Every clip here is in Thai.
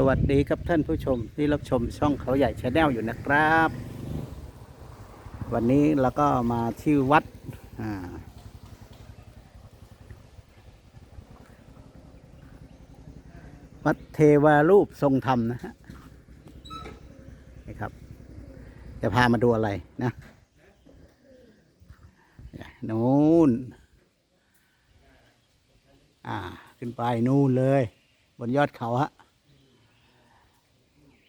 สวัสดีครับท่านผู้ชมที่รับชมช่องเขาใหญ่ชาแนลอยู่นะครับ วันนี้เราก็มาที่วัดวัดเทวารูปทรงธรรมนะฮะนี่ครับ จะพามาดูอะไรนะนู่นอ่า ขึ้นไปนู่นเลย บนยอดเขาฮะ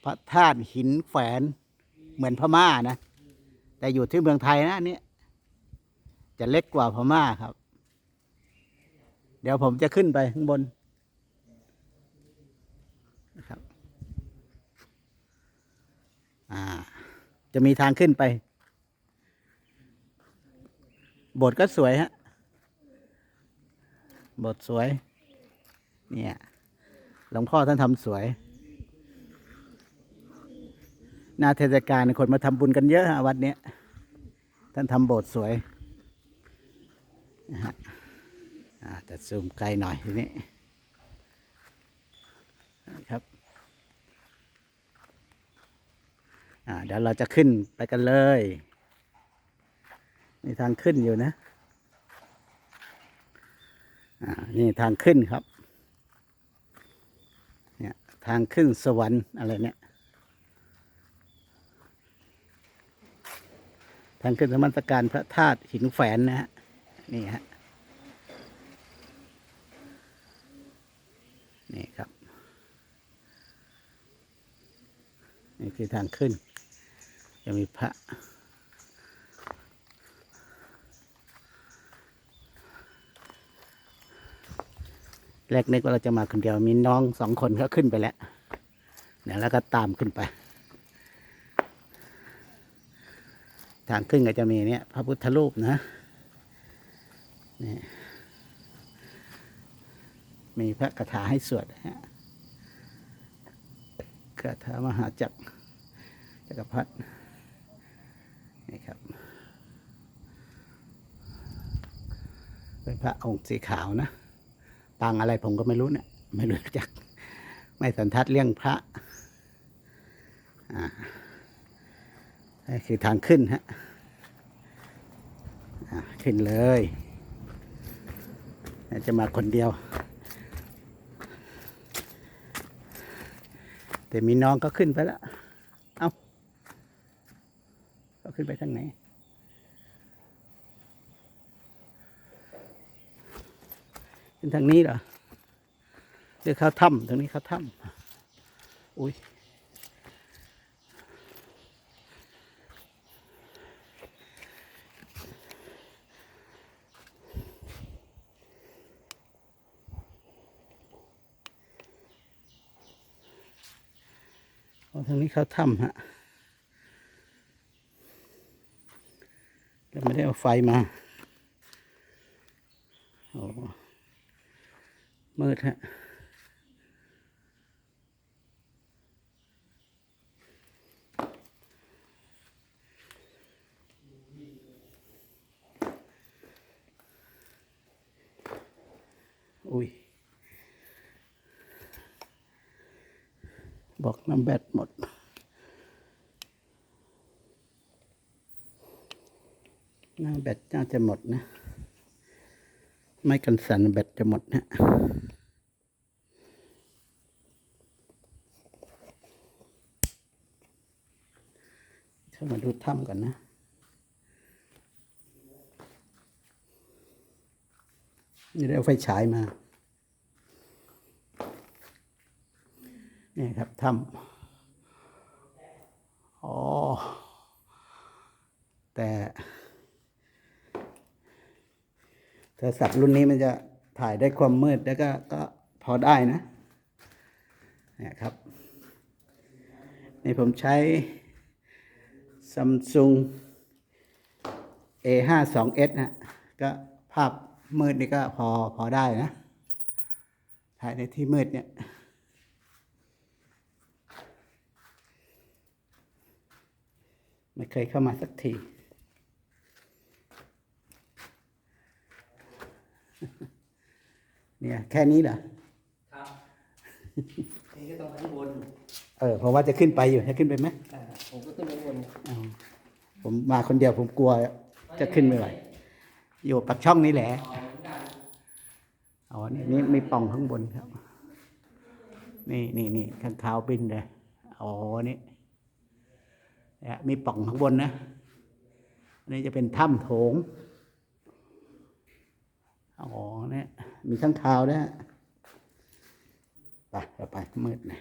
พระธาตุหินแฝนเหมือนพม่านะ แต่อยู่ที่เมืองไทยนะอันนี้จะเล็กกว่าพม่าครับ เดี๋ยวผมจะขึ้นไปข้างบนนะครับอ่า จะมีทางขึ้นไปโบสถ์ก็สวยฮะโบสถ์สวย เนี่ยหลวงพ่อท่านทำสวย หน้าเทศกาลคนมาทำบุญกันเยอะฮะวัดเนี้ยท่านทำโบสถ์สวยนะฮะอ่าแต่ซูมไกลหน่อยทีนี้ครับอ่าเดี๋ยวเราจะขึ้นไปกันเลยมีทางขึ้นอยู่นะอ่านี่ทางขึ้นครับเนี่ยทางขึ้นสวรรค์อะไรเนี่ย ทางขึ้นสมรรถการพระธาตุหินแฝนนะฮะนี่ฮะนี่ครับ นี่คือทางขึ้น จะมีพระแรกนึกว่าเราจะมาคนเดียวมีน้องสองคนก็ขึ้นไปแล้วเนี่ยแล้วก็ตามขึ้นไป ทางขึ้นก็จะมีเนี่ยพระพุทธรูปนะนี่มีพระคาถาให้สวดฮะคาถามหาจักรจักรพรรดินี่ครับเป็นพระองค์สีขาวนะปางอะไรผมก็ไม่รู้เนี่ยไม่รู้จัก ไม่สันทัดเรื่องพระอ่า คือทางขึ้นฮะขึ้นเลย จะมาคนเดียว แต่มีน้องก็ขึ้นไปแล้วเอ้าก็ขึ้นไปทางไหนขึ้นทางนี้เหรอเรียกเขาถ้ำทางนี้เขาถ้ำอุ้ย เอาทางนี้เข้าถ้ำฮะแต่ไม่ได้เอาไฟมาโอ้มืดฮะอุ้ย บอกน้ำแบตหมด น้ำ แบตน่าจะหมดนะ ไม่กันสั่นแบตจะหมดนะเข้ามาดูถ้ำก่อนนะนี่ได้เอาไฟฉายมา นี่ครับถ้ำอ๋อ แต่โท รศัพท์รุ่นนี้มันจะถ่ายได้ความมืดแล้วก็ก็พอได้นะเนี่ยครับ นี่ผมใช้ Samsung A52s นะก็ภาพมืดนี่ก็พอพอได้นะ ถ่ายในที่มืดเนี่ยไม่เคยเข้ามาสักที เนี่ย แค่นี้เหรอครับเอ๊ก็ต้องข้างบนเออเพราะว่าจะขึ้นไปอยู่จะขึ้นไปไหมอ่าผมก็ขึ้นไปข้างบนเอาผมมาคนเดียวผมกลัว จะขึ้นไม่ไหวอยู่ปักช่องนี่แหละอ๋อเหมือนกันอ๋อนี่นี่มีปล่องข้างบนครับ นี่นี่นี่ข้างขาวบินเลยอ๋อนี่เนี่ยมีปล่องข้างบนนะอันนี้จะเป็นถ้ำโถง อ๋อเนี่ยมีข้างคาวด้วยไปเราไปมืดนะ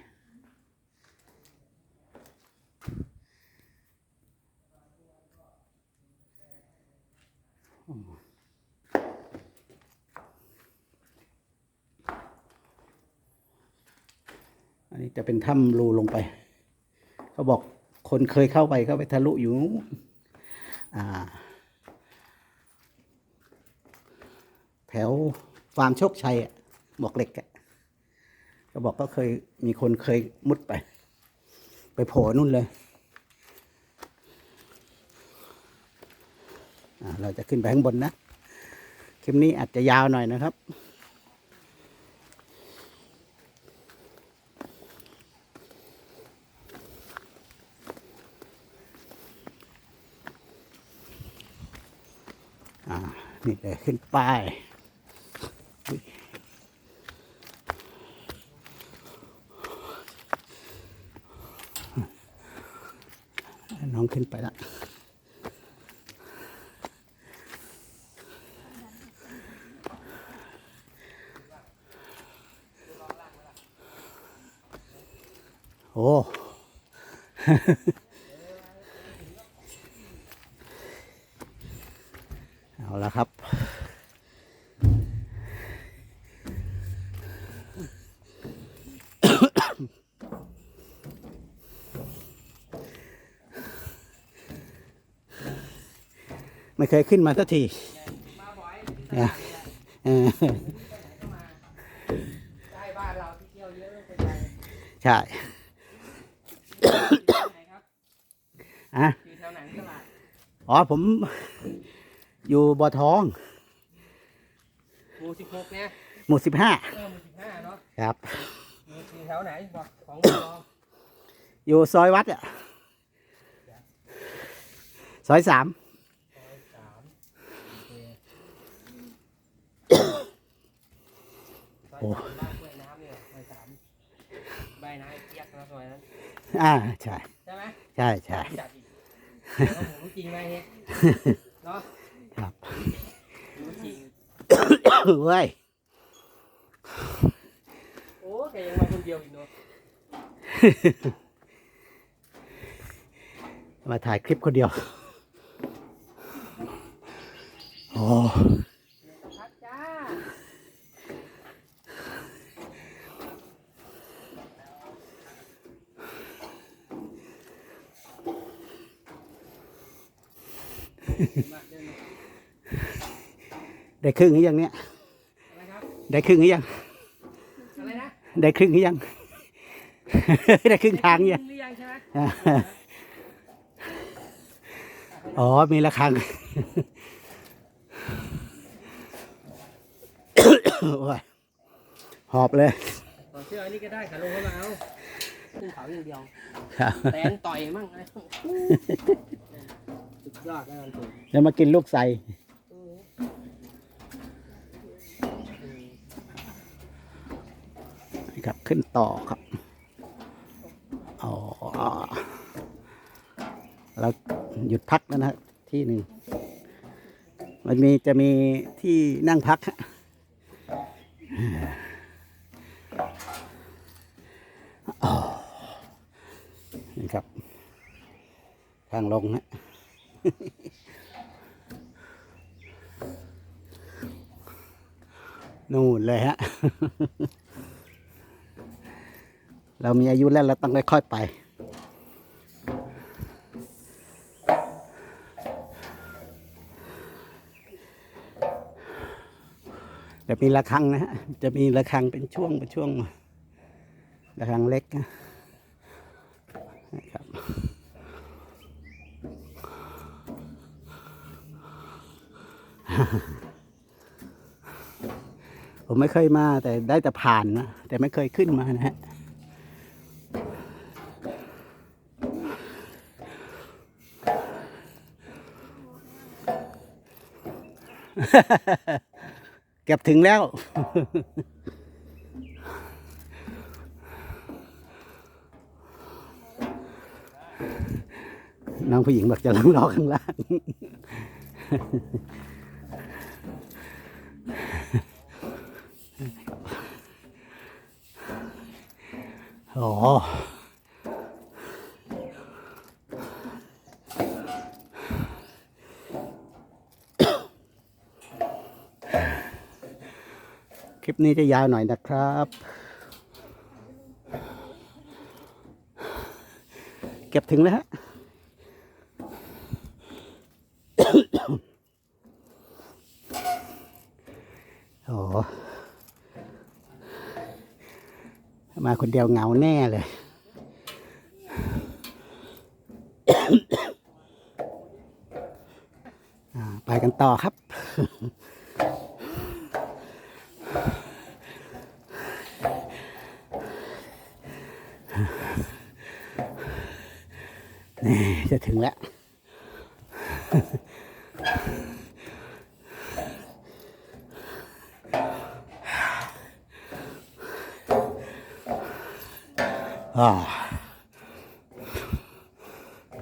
อันนี้จะเป็นถ้ำรูลงไป เขาบอกคนเคยเข้าไปเข้าไปทะลุอยู่อ่า แถวฟาร์มโชคชัยอะบอกเหล็กอะเขาบอกก็เคยมีคนเคยมุดไป ไปโผล่นู่นเลย เราจะขึ้นไปข้างบนนะ คลิปนี้อาจจะยาวหน่อยนะครับนี่เลยขึ้นป้ายอุ๊ย น้องขึ้นไปละโอ้ เอาละครับ ไม่เคยขึ้นมาสักทีมาบ่อยเนี่ยเออก็มาใกล้บ้านเราที่เที่ยวเยอะไม่เป็นไรใช่อยู่ที่ไหนครับอะอยู่แถวไหนตลาดอ๋อผมอยู่บ่อทอง หมู่สิบหกเนี่ยหมู่สิบห้าเออหมู่สิบห้าเนาะครับอยู่อยู่แถวไหนบอกของบัวทองอยู่ซอยวัดอะ ซอยสาม ซอยสามโอเค ซอยสามบ้านกล้วยน้ำเนี่ยซอยสามใบน้ำไอ้เกียกนะซอยนั้นอ่าใช่ใช่ไหมใช่ใช่จัดอีกเดี๋ยวผมรู้จริงไหมเนี่ยเนาะครับรู้จริงเว้ยโอ้แกยังมาคนเดียวอีกเนาะมาถ่ายคลิปคนเดียว โอ้ พัดจ้ามาเดินหน่อย ได้ครึ่งหรือยังเนี่ยอะไรครับได้ครึ่งหรือยังอะไรนะได้ครึ่งหรือยัง ได้ครึ่งทางยัยังงหรือยังใช่ไหมอ๋อ มีระฆังโอ้ยหอบเลยต่อเสื้ออันนี้ก็ได้ขาลงก็มาเอาขึ้นเขาอย่างเดียวครับแตนต่อยมั่งอะไร สุดยอดนะมันถูกจะมากินลูกใส่ครับขึ้นต่อครับอ๋อเราหยุดพักแล้วนะที่หนึ่งมันมีจะมีที่นั่งพักฮะอ๋อนี่ครับ ทางลงฮะ นู่นเลยฮะ เรามีอายุแล้วเราต้องค่อยๆไปแต่มีระฆังนะฮะ จะมีระฆังเป็นช่วงเป็นช่วงระฆังเล็กนะนะครับ ผมไม่เคยมาแต่ได้แต่ผ่านนะแต่ไม่เคยขึ้นมานะฮะเก็บถึงแล้ว น้องผู้หญิงบอกจะลังรอข้างล่าง อ๋อคลิปนี้จะยาวหน่อยนะครับ เก็บถึงแล้วฮะโอ้ มาคนเดียวเหงาแน่เลย ไปกันต่อครับ นี่จะถึงแล้ว อ่า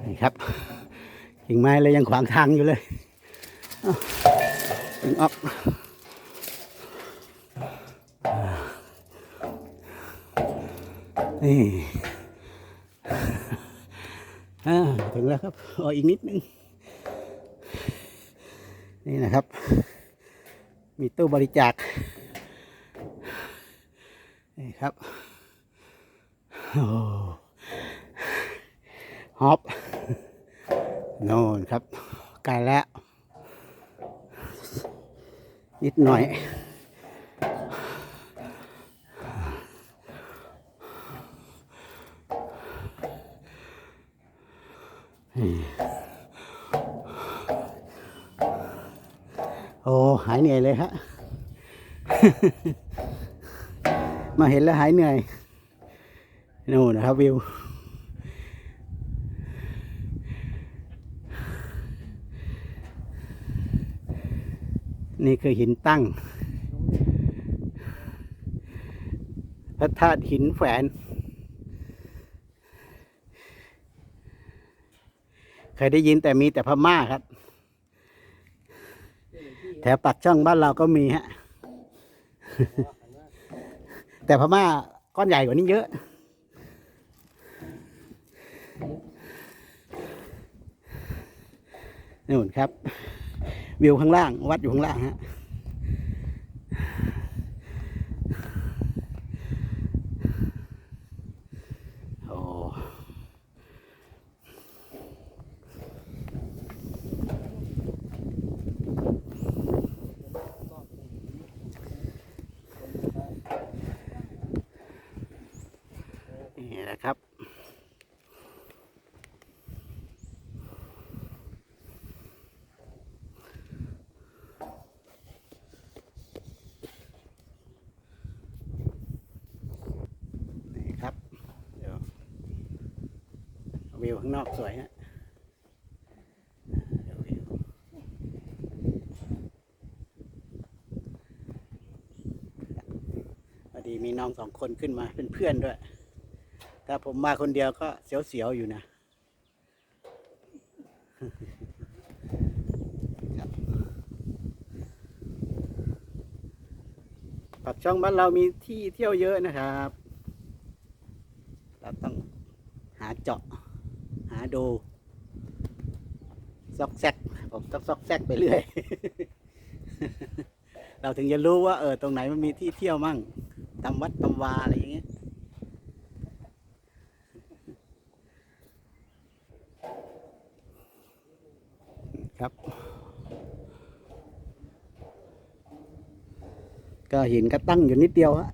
นี่ครับกิ่งไม้เลยยังขวางทางอยู่เลยอ้าวดึงออกนี่ถึงแล้วครับอออีกนิดนึง นี่นะครับ มีตู้บริจาค นี่ครับ ฮอปโน่นครับใกลแล้ว นิดหน่อย โอ้ หายเหนื่อยเลยฮะ มาเห็นแล้วหายเหนื่อย นู่นนะครับวิว นี่คือหินตั้ง พระธาตุหินแฝน เคยได้ยินแต่มีแต่พม่าครับ แถวปักช่องบ้านเราก็มีฮะ แต่พม่าก้อนใหญ่กว่านี้เยอะ นู่นครับ วิวข้างล่าง วัดอยู่ข้างล่างฮะ โอ้ นี่แหละครับ นี่ครับ เดี๋ยว วิวข้างนอกสวยฮะเดี๋ยววิวพอดีมีน้องสองคนขึ้นมาเป็นเพื่อนด้วย ถ้าผมมาคนเดียวก็เสียวๆอยู่นะปักช่องบ้านเรามีที่เที่ยวเยอะนะครับ เราต้องหาเจาะ หา ดู ซอกแซก ผมต้องซอกแซกไปเรื่อย เราถึงจะรู้ว่า เออ ตรงไหนมันมีที่เที่ยวมั่งตำวัดตำวาอะไรอย่างเงี้ย ครับ ก็หินก็ตั้งอยู่นิดเดียวฮะ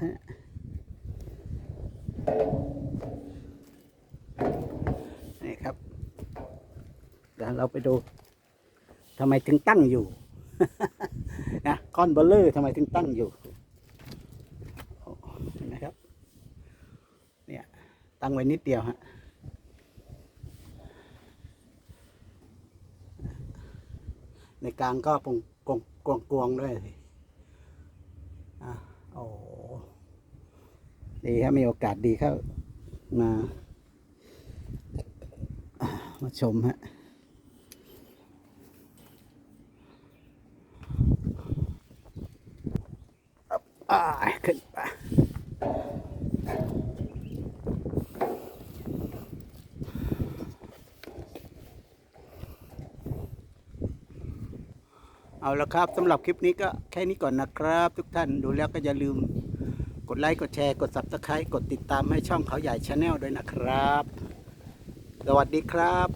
นี่ครับ เราไปดูทำไมถึงตั้งอยู่ นะก้อนเบลเลอร์ทำไมถึงตั้งอยู่นไหมครับ เนี่ยตั้งไว้นิดเดียวฮะในกลางก็ปงกงกวงกวงด้วยอะโอ้ดีครับมีโอกาสดีเข้ามา มาชมฮะ อ่าขึ้นไปเอาละครับสำหรับคลิปนี้ก็แค่นี้ก่อนนะครับ ทุกท่านดูแล้วก็อย่าลืมกดไลค์กดแชร์กด subscribe กดติดตามให้ช่องเขาใหญ่ชาแนลด้วยนะครับ สวัสดีครับ